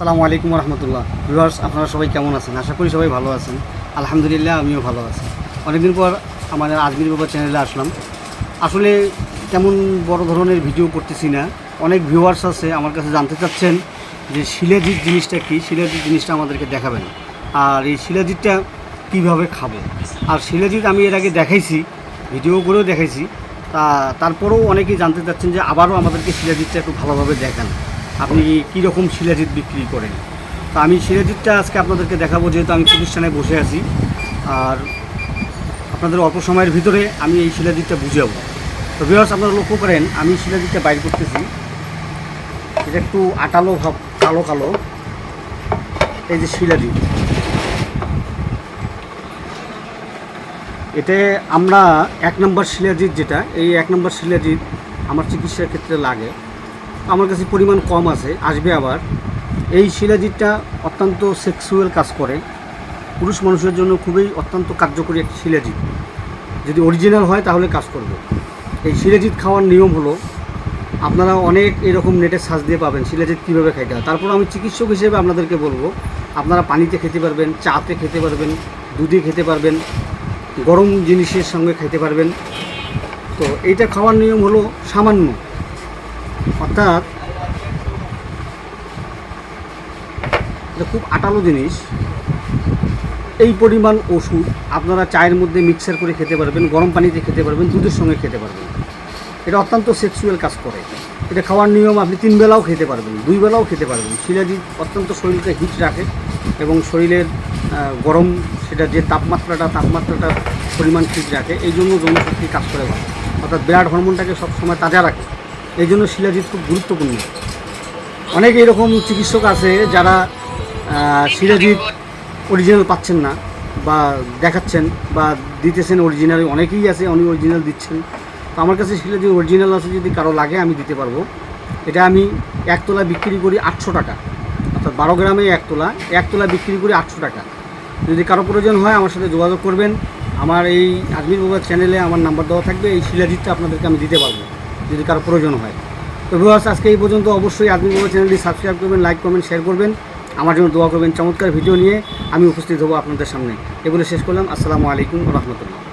আসসালামু আলাইকুম রহমতুল্লাহ। ভিউয়ার্স, আপনারা সবাই কেমন আছেন? আশা করি সবাই ভালো আছেন। আলহামদুলিল্লাহ, আমিও ভালো আছি। অনেকদিন পর আমাদের আজমির বাবা চ্যানেলে আসলাম। আসলে তেমন বড় ধরনের ভিডিও করতেছি না। অনেক ভিউয়ার্স আছে, আমার কাছে জানতে চাচ্ছেন যে শিলাজিৎ জিনিসটা কী? শিলাজিৎ জিনিসটা আমাদেরকে দেখাবেন। আর এই শিলাজিৎটা কীভাবে খাব? আর শিলাজিৎ আমি এর আগে দেখাইছি ভিডিও করেও দেখাইছি। তা, তারপরেও অনেকেই জানতে চাচ্ছেন যে আবারও আমাদেরকে শিলাজিৎটা একটু ভালোভাবে দেখান। আপনি কীরকম শিলাজিৎ বিক্রি করেন? তো আমি শিলাজিৎটা আজকে আপনাদেরকে দেখাবো, যেহেতু আমি প্রতিষ্ঠানে বসে আছি। আর আপনাদের অল্প সময়ের ভিতরে আমি এই শিলাজিৎটা বুঝাবো। তো বিহার্স আপনারা লক্ষ্য করেন, আমি শিলাজিৎটা বাইর করতেছি। এটা একটু আটালো ভাব, কালো কালো। এই যে শিলাজিৎ। এতে আমরা এক নম্বর শিলাজিৎ যেটা, এই এক নম্বর শিলাজিৎ আমার চিকিৎসার ক্ষেত্রে লাগে। আমার কাছে পরিমাণ কম আছে, আসবে আবার। এই শিলাজিৎটা অত্যন্ত সেক্সুয়াল কাজ করে। পুরুষ মানুষের জন্য খুবই অত্যন্ত কার্যকরী একটি শিলাজিৎ। যদি অরিজিনাল হয়, তাহলে কাজ করবে। এই শিলাজিৎ খাওয়ার নিয়ম হলো, আপনারা অনেক এরকম নেটে সাজ দিয়ে পাবেন, শিলাজিৎ কীভাবে খাইতে হয়। তারপর আমি চিকিৎসক হিসেবে আপনাদেরকে বলব, আপনারা পানিতে খেতে পারবেন, চাতে খেতে পারবেন, দুধে খেতে পারবেন, গরম জিনিসের সঙ্গে খেতে পারবেন। তো এইটা খাওয়ার নিয়ম হলো সামান্য। অর্থাৎ এটা খুব আটালো জিনিস। এই পরিমাণ ওষুধ আপনারা চায়ের মধ্যে মিক্সার করে খেতে পারবেন, গরম পানিতে খেতে পারবেন, দুধের সঙ্গে খেতে পারবেন। এটা অত্যন্ত সেক্সুয়াল কাজ করে। এটা খাওয়ার নিয়ম আপনি তিন বেলাও খেতে পারবেন, দুই বেলাও খেতে পারবেন। শিলাজি অত্যন্ত শরীরকে হিট রাখে এবং শরীরের গরম, সেটা যে তাপমাত্রাটা তাপমাত্রাটা পরিমাণ ঠিক রাখে, এই জন্য যৌনশক্তি কাজ করে অর্থাৎ বিরাট হরমোনটাকে সবসময় তাজা রাখে। এই জন্য শিলাজিৎ খুব গুরুত্বপূর্ণ। অনেক এরকম চিকিৎসক আছে যারা শিলাজিৎ অরিজিনাল পাচ্ছেন না বা দেখাচ্ছেন বা দিতেছেন অরিজিনাল অনেকেই আছে অনেক অরিজিনাল দিচ্ছেন। তো আমার কাছে শিলাজিৎ অরিজিনাল আছে যদি কারও লাগে আমি দিতে পারব। এটা আমি এক তোলা বিক্রি করি আটশো টাকা। অর্থাৎ বারো গ্রামে এক তোলা এক তোলা বিক্রি করি আটশো টাকা। যদি কারও প্রয়োজন হয় আমার সাথে যোগাযোগ করবেন। আমার এই আজমির বাবার চ্যানেলে আমার নাম্বার দেওয়া থাকবে, এই শিলাজিৎটা আপনাদেরকে আমি দিতে পারব। যদি কারও প্রয়োজন হয়। তো ভিউয়ার্স আজকে এই পর্যন্ত অবশ্যই আপনি বাবা চ্যানেলটি সাবস্ক্রাইব করবেন লাইক করবেন শেয়ার করবেন। আমার জন্য দোয়া করবেন চমৎকার ভিডিও নিয়ে আমি উপস্থিত হব আপনাদের সামনে। এগুলো শেষ করলাম। আসসালামু আলাইকুম রহমতুল্লাহ।